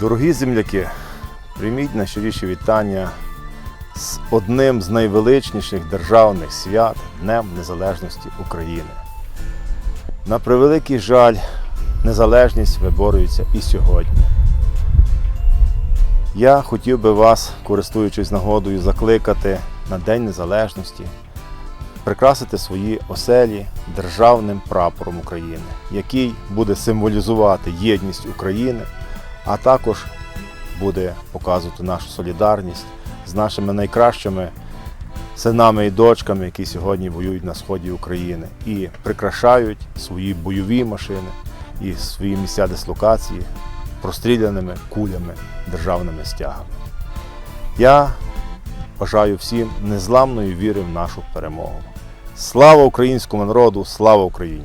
Дорогі земляки, прийміть найщиріші вітання з одним з найвеличніших державних свят Днем Незалежності України. На превеликий жаль, незалежність виборюється і сьогодні. Я хотів би вас, користуючись нагодою, закликати на День Незалежності, прикрасити свої оселі державним прапором України, який буде символізувати єдність України, а також буде показувати нашу солідарність з нашими найкращими синами і дочками, які сьогодні воюють на сході України і прикрашають свої бойові машини і свої місця дислокації простріляними кулями державними стягами. Я бажаю всім незламної віри в нашу перемогу. Слава українському народу! Слава Україні!